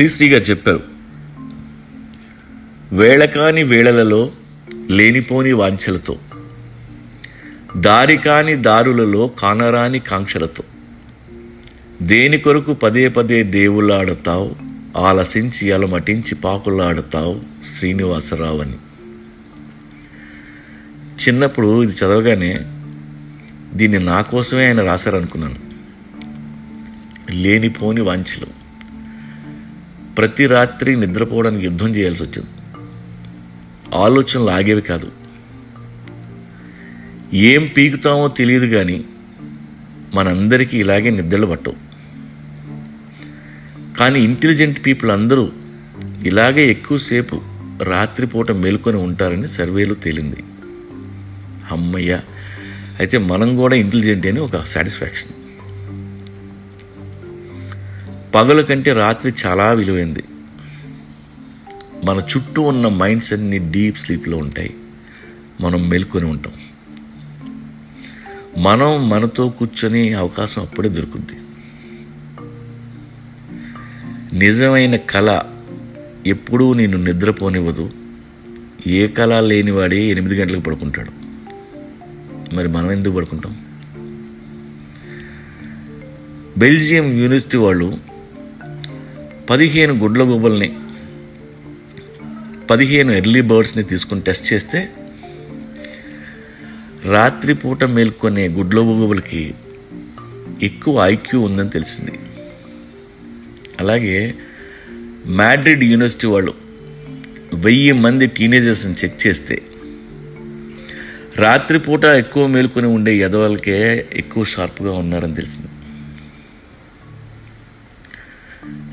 శ్రీశ్రీ గారు చెప్పారు వేళకాని వేళలలో లేనిపోని వాంఛలతో దారి కాని దారులలో కానరాని కాంక్షలతో దేని కొరకు పదే పదే దేవులాడతావు ఆలసించి అలమటించి పాకులాడతావు శ్రీనివాసరావు అని చిన్నప్పుడు ఇది చదవగానే దీన్ని నా కోసమే ఆయన రాశారనుకున్నాను. లేనిపోని వాంఛలు. ప్రతి రాత్రి నిద్రపోవడానికి యుద్ధం చేయాల్సి వచ్చింది. ఆలోచనలు ఆగేవి కాదు. ఏం పీకుతామో తెలియదు కానీ మనందరికీ ఇలాగే నిద్రలు పట్టవు. కానీ ఇంటెలిజెంట్ పీపుల్ అందరూ ఇలాగే ఎక్కువసేపు రాత్రిపూట మేల్కొని ఉంటారని సర్వేలో తేలింది. అమ్మయ్య! అయితే మనం కూడా ఇంటెలిజెంట్ అని ఒక సాటిస్ఫాక్షన్. పగల కంటే రాత్రి చాలా విలువైంది. మన చుట్టూ ఉన్న మైండ్స్ అన్ని డీప్ స్లీప్లో ఉంటాయి. మనం మేల్కొని ఉంటాం. మనం మనతో కూర్చొని అవకాశం అప్పుడే దొరుకుద్ది. నిజమైన కళ ఎప్పుడూ నేను నిద్రపోనివ్వదు. ఏ కళ లేనివాడే ఎనిమిది గంటలకు పడుకుంటాడు. మరి మనం ఎందుకు పడుకుంటాం? బెల్జియం యూనివర్సిటీ వాళ్ళు పదిహేను గుడ్ల గుబ్బల్ని పదిహేను ఎర్లీ బర్డ్స్ని తీసుకుని టెస్ట్ చేస్తే రాత్రిపూట మేల్కొనే గుడ్ల గుబ్బలకి ఎక్కువ ఐక్యూ ఉందని తెలిసింది. అలాగే మ్యాడ్రిడ్ యూనివర్సిటీ వాళ్ళు వెయ్యి మంది టీనేజర్స్ని చెక్ చేస్తే రాత్రిపూట ఎక్కువ మేల్కొని ఉండే ఎదవలకే ఎక్కువ షార్ప్గా ఉన్నారని తెలిసింది.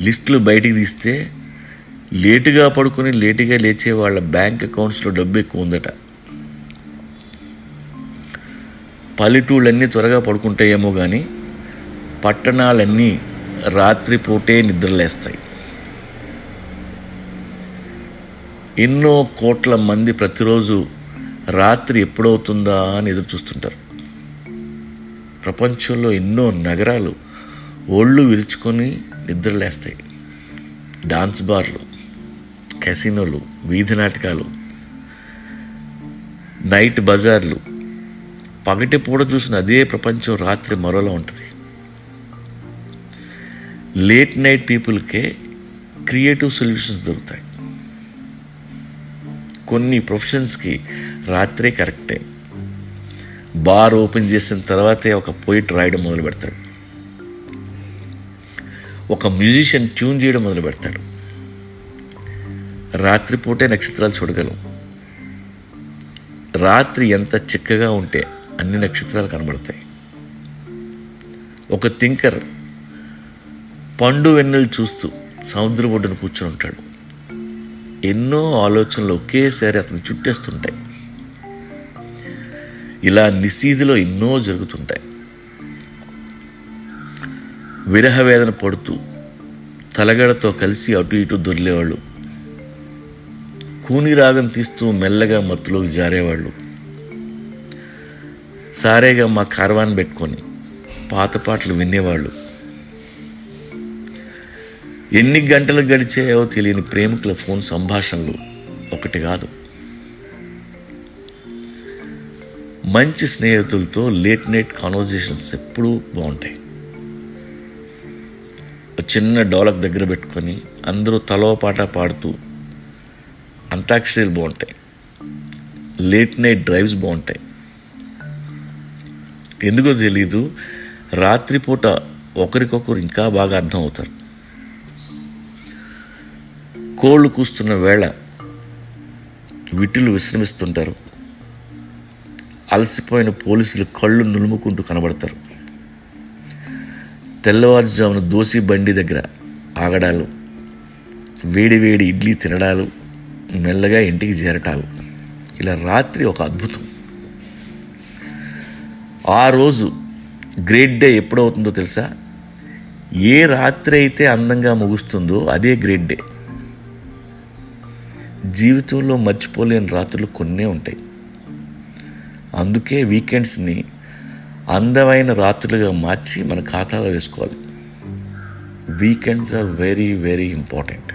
లిస్టులు బయటికి తీస్తే లేటుగా పడుకొని లేటుగా లేచే వాళ్ళ బ్యాంక్ అకౌంట్స్లో డబ్బు ఎక్కువ ఉందట. పల్లెటూళ్ళన్నీ త్వరగా పడుకుంటాయేమో కానీ పట్టణాలన్నీ రాత్రిపూటే నిద్రలేస్తాయి. ఎన్నో కోట్ల మంది ప్రతిరోజు రాత్రి ఎప్పుడవుతుందా అని ఎదురు చూస్తుంటారు ప్రపంచంలో ఎన్నో నగరాలు ఒళ్ళు విరుచుకొని నిద్రలేస్తాయి డాన్స్ బార్లు కెసినోలు వీధి నాటకాలు నైట్ బజార్లు. పగటి పూట చూసిన అదే ప్రపంచం రాత్రి మరోలా ఉంటుంది. లేట్ నైట్ పీపుల్కే క్రియేటివ్ సొల్యూషన్స్ దొరుకుతాయి. కొన్ని ప్రొఫెషన్స్కి రాత్రే కరెక్టే. బార్ ఓపెన్ చేసిన తర్వాతే ఒక పోయిట్ రాయడం మొదలు పెడతాడు ఒక మ్యూజిషియన్ ట్యూన్ చేయడం మొదలు పెడతాడు. రాత్రిపూటే నక్షత్రాలు చూడగలం. రాత్రి ఎంత చిక్కగా ఉంటే అన్ని నక్షత్రాలు కనబడతాయి. ఒక థింకర్ పండు వెన్నెలు చూస్తూ సముద్ర ఒడ్డున కూర్చొని ఉంటాడు. ఎన్నో ఆలోచనలు ఒకేసారి అతను చుట్టేస్తుంటాయి. ఇలా నిసీదిలో ఎన్నో జరుగుతుంటాయి. విరహవేదన పడుతూ తలగడతో కలిసి అటు ఇటు దొర్లేవాళ్ళు. కూని రాగం తీస్తూ మెల్లగా మత్తులోకి జారేవాళ్ళు. సారేగా మా కార్వాన్ పెట్టుకొని పాత పాటలు వినేవాళ్ళు. ఎన్ని గంటలు గడిచాయో తెలియని ప్రేమికుల ఫోన్ సంభాషణలు ఒకటి కాదు. మంచి స్నేహితులతో లేట్ నైట్ కాన్వర్జేషన్స్ ఎప్పుడూ బాగుంటాయి. చిన్న డోలక్ దగ్గర పెట్టుకొని అందరూ తలో పాట పాడుతూ అంతాక్షరీలు బాగుంటాయి. లేట్ నైట్ డ్రైవ్స్ బాగుంటాయి. ఎందుకో తెలీదు రాత్రిపూట ఒకరికొకరు ఇంకా బాగా అర్థం అవుతారు కోళ్ళు కూస్తున్న వేళ విటులు విశ్రమిస్తుంటారు. అలసిపోయిన పోలీసులు కళ్ళు నులుముకుంటూ కనబడతారు. తెల్లవారుజామున దోసి బండి దగ్గర ఆగడాలు వేడి వేడి ఇడ్లీ తినడాలు మెల్లగా ఇంటికి చేరటాలు. ఇలా రాత్రి ఒక అద్భుతం. ఆ రోజు గ్రేట్ డే ఎప్పుడవుతుందో తెలుసా? ఏ రాత్రి అయితే అందంగా ముగుస్తుందో అదే గ్రేట్ డే. జీవితంలో మర్చిపోలేని రాత్రులు కొన్నే ఉంటాయి. అందుకే వీకెండ్స్ని అందమైన రాత్రులుగా మార్చి మన ఖాతాలో వేసుకోవాలి. Weekends are very very important